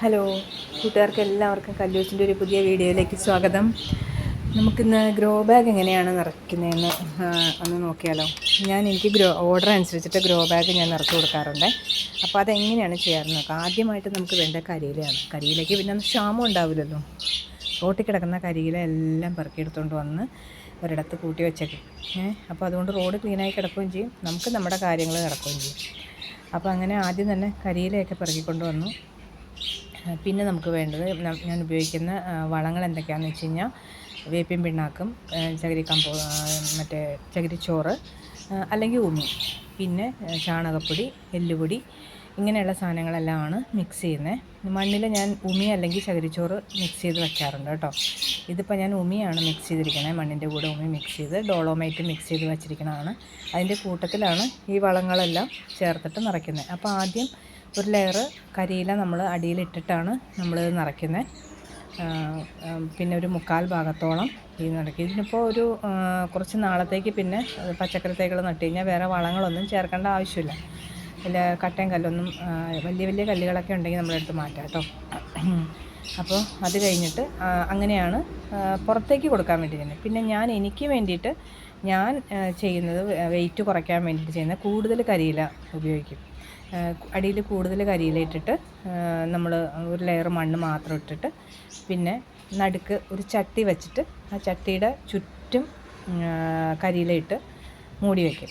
Hello കൂട്ടുകാർക്ക് എല്ലാവർക്കും കല്ലൂസിന്റെ ഒരു പുതിയ വീഡിയോയിലേക്ക് സ്വാഗതം. നമുക്കിന്ന് ഗ്രോ ബാഗ് എങ്ങനെയാണ് നിറയ്ക്കുന്നതെന്ന് ഒന്ന് നോക്കിയാലോ. ഞാൻ എനിക്ക് ഗ്രോ ഓർഡർ അനുസരിച്ചിട്ട് ഗ്രോ ബാഗ് ഞാൻ നിറച്ച് കൊടുക്കാറുണ്ട്. അപ്പോൾ അതെങ്ങനെയാണ് ചെയ്യാറ് നോക്കാം. ആദ്യമായിട്ട് നമുക്ക് വേണ്ട കരിയിലയാണ്. കരിയിലേക്ക് പിന്നെ ക്ഷാമം ഉണ്ടാവില്ലല്ലോ. റോട്ടിൽ കിടക്കുന്ന കരിയില എല്ലാം പെറുക്കിയെടുത്തുകൊണ്ട് വന്ന് ഒരിടത്ത് കൂട്ടി വെച്ചേക്കും. ഏഹ് അപ്പോൾ അതുകൊണ്ട് റോഡ് ക്ലീനായി കിടക്കുകയും ചെയ്യും. നമുക്ക് നമ്മുടെ കാര്യങ്ങൾ നടക്കുകയും ചെയ്യും. അപ്പോൾ അങ്ങനെ ആദ്യം തന്നെ കരിയിലയൊക്കെ പെറുക്കിക്കൊണ്ട് വന്നു. പിന്നെ നമുക്ക് വേണ്ടത് ഞാൻ ഉപയോഗിക്കുന്ന വളങ്ങൾ എന്തൊക്കെയാണെന്ന് വെച്ച് കഴിഞ്ഞാൽ വേപ്പിൻ പിണ്ണാക്കും ചകിരി കമ്പോ മറ്റേ ചകിരിച്ചോറ് അല്ലെങ്കിൽ ഉമി പിന്നെ ചാണകപ്പൊടി എല്ലുപൊടി ഇങ്ങനെയുള്ള സാധനങ്ങളെല്ലാം ആണ് മിക്സ് ചെയ്യുന്നത് മണ്ണിൽ ഞാൻ ഉമി അല്ലെങ്കിൽ ചകിരിച്ചോറ് മിക്സ് ചെയ്ത് വെക്കാറുണ്ട് കേട്ടോ. ഇതിപ്പോൾ ഞാൻ ഉമിയാണ് മിക്സ് ചെയ്തിരിക്കണേ. മണ്ണിന്റെ കൂടെ ഉമി മിക്സ് ചെയ്ത് ഡോളോമൈറ്റ് മിക്സ് ചെയ്ത് വെച്ചിരിക്കണതാണ്. അതിന്റെ കൂട്ടത്തിലാണ് ഈ വളങ്ങളെല്ലാം ചേർത്തിട്ട് നിറയ്ക്കുന്നത് അപ്പോൾ ആദ്യം ഒരു ലെയർ കരിയില നമ്മൾ അടിയിലിട്ടിട്ടാണ് നമ്മൾ നിറയ്ക്കുന്നത് പിന്നെ ഒരു മുക്കാൽ ഭാഗത്തോളം ഈ നിറയ്ക്കും. ഇതിനിപ്പോൾ ഒരു കുറച്ച് നാളത്തേക്ക് പിന്നെ പച്ചക്കറി തൈകൾ നട്ട് കഴിഞ്ഞാൽ വേറെ വളങ്ങളൊന്നും ചേർക്കേണ്ട ആവശ്യമില്ല. ഇല്ല കട്ടയും കല്ലൊന്നും വലിയ വലിയ കല്ലുകളൊക്കെ ഉണ്ടെങ്കിൽ നമ്മളെടുത്ത് മാറ്റാം കേട്ടോ. അപ്പോൾ അത് കഴിഞ്ഞിട്ട് അങ്ങനെയാണ് പുറത്തേക്ക് കൊടുക്കാൻ വേണ്ടി ചെയ്യുന്നത് പിന്നെ ഞാൻ എനിക്ക് വേണ്ടിയിട്ട് ഞാൻ ചെയ്യുന്നത് വെയിറ്റ് കുറയ്ക്കാൻ വേണ്ടിയിട്ട് ചെയ്യുന്ന കൂടുതൽ കരിയില ഉപയോഗിക്കും. അടിയിൽ കൂടുതൽ കരിയില ഇട്ടിട്ട് നമ്മൾ ഒരു ലെയർ മണ്ണ് മാത്രം ഇട്ടിട്ട് പിന്നെ നടുക്ക് ഒരു ചട്ടി വെച്ചിട്ട് ആ ചട്ടിയുടെ ചുറ്റും കരിയില ഇട്ട് മൂടി വയ്ക്കും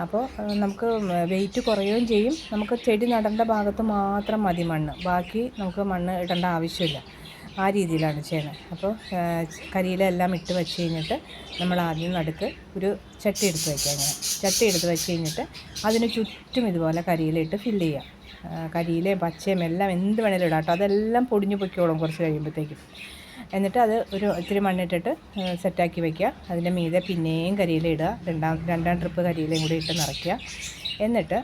അപ്പോൾ നമുക്ക് വെയിറ്റ് കുറയുകയും ചെയ്യും. നമുക്ക് ചെടി നടേണ്ട ഭാഗത്ത് മാത്രം മതി മണ്ണ്. ബാക്കി നമുക്ക് മണ്ണ് ഇടേണ്ട ആവശ്യമില്ല. ആ രീതിയിലാണ് ചെയ്യുന്നത്. അപ്പോൾ കരിയില എല്ലാം ഇട്ട് വെച്ച് കഴിഞ്ഞിട്ട് നമ്മൾ ആദ്യം നടുക്ക് ഒരു ചട്ടി എടുത്ത് വയ്ക്കുക അങ്ങനെ ചട്ടി എടുത്ത് വെച്ച് കഴിഞ്ഞിട്ട് അതിന് ചുറ്റും ഇതുപോലെ കരിയില ഇട്ട് ഫില്ല് ചെയ്യുക കരിയിലയും പച്ചയും എല്ലാം എന്ത് വേണേലും ഇടാം കേട്ടോ. അതെല്ലാം പൊടിഞ്ഞു പൊയ്ക്കോളും കുറച്ച് കഴിയുമ്പോഴത്തേക്കും. എന്നിട്ട് അത് ഒരു ഇത്തിരി മണ്ണിട്ടിട്ട് സെറ്റാക്കി വയ്ക്കുക അതിന്റെ മീതെ പിന്നെയും കരിയില ഇടുക. രണ്ടാം രണ്ടാം ട്രിപ്പ് കരിയിലയും കൂടി ഇട്ട് നിറയ്ക്കുക. എന്നിട്ട്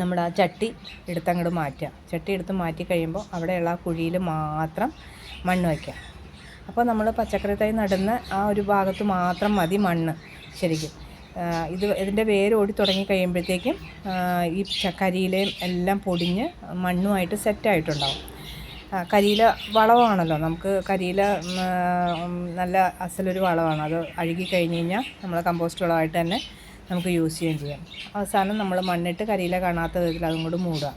നമ്മൾ ആ ചട്ടി എടുത്തങ്ങോട്ട് മാറ്റുക. ചട്ടി എടുത്ത് മാറ്റി കഴിയുമ്പോൾ അവിടെയുള്ള ആ കുഴിയിൽ മാത്രം മണ്ണ് വയ്ക്കുക. അപ്പോൾ നമ്മൾ പച്ചക്കറി തൈ നടുന്ന ആ ഒരു ഭാഗത്ത് മാത്രം മതി മണ്ണ് ശരിക്കും. ഇത് ഇതിന്റെ വേര് ഓടി തുടങ്ങി കഴിയുമ്പോഴത്തേക്കും ഈ കരിയിലയും എല്ലാം പൊടിഞ്ഞ് മണ്ണുമായിട്ട് സെറ്റായിട്ടുണ്ടാവും. കരിയില വളമാണല്ലോ. നമുക്ക് കരിയില നല്ല അസലൊരു വളമാണ്. അത് അഴുകി കഴിഞ്ഞ് കഴിഞ്ഞാൽ നമ്മൾ കമ്പോസ്റ്റ് വളമായിട്ട് തന്നെ നമുക്ക് യൂസ് ചെയ്യുകയും ചെയ്യാം. അവസാനം നമ്മൾ മണ്ണിട്ട് കരിയില കാണാത്ത വിധത്തിൽ അതും കൂടി മൂടുക.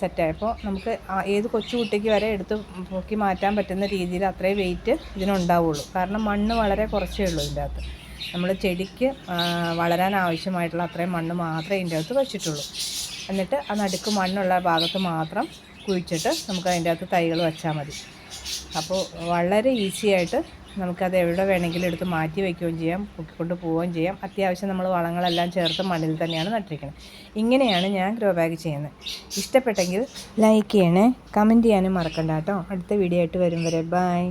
സെറ്റായപ്പോൾ നമുക്ക് ഏത് കൊച്ചു കുട്ടിക്ക് വരെ എടുത്ത് പൊക്കി മാറ്റാൻ പറ്റുന്ന രീതിയിൽ അത്രയും വെയിറ്റ് ഇതിനുണ്ടാവുള്ളൂ. കാരണം മണ്ണ് വളരെ കുറച്ചേ ഉള്ളൂ ഇതിന്റെ അകത്ത്. നമ്മൾ ചെടിക്ക് വളരാൻ ആവശ്യമായിട്ടുള്ള അത്രയും മണ്ണ് മാത്രമേ ഇതിന്റെ അകത്ത് വെച്ചിട്ടുള്ളൂ. എന്നിട്ട് ആ നടുക്ക് മണ്ണുള്ള ഭാഗത്ത് മാത്രം കുഴിച്ചിട്ട് നമുക്ക് അതിന്റെ അകത്ത് തൈകൾ വെച്ചാൽ മതി. അപ്പോൾ വളരെ ഈസി ആയിട്ട് നമുക്കത് എവിടെ വേണമെങ്കിലും എടുത്ത് മാറ്റി വയ്ക്കുകയും ചെയ്യാം പൊക്കിക്കൊണ്ട് പോവുകയും ചെയ്യാം. അത്യാവശ്യം നമ്മൾ വളങ്ങളെല്ലാം ചേർത്ത് മണ്ണിൽ തന്നെയാണ് നട്ടിരിക്കുന്നത്. ഇങ്ങനെയാണ് ഞാൻ ഗ്രോ ബാഗ് ചെയ്യുന്നത്. ഇഷ്ടപ്പെട്ടെങ്കിൽ ലൈക്ക് ചെയ്യണേ കമന്റ് ചെയ്യാനും മറക്കണ്ട കേട്ടോ. അടുത്ത വീഡിയോ ആയിട്ട് വരും വരെ. ബൈ.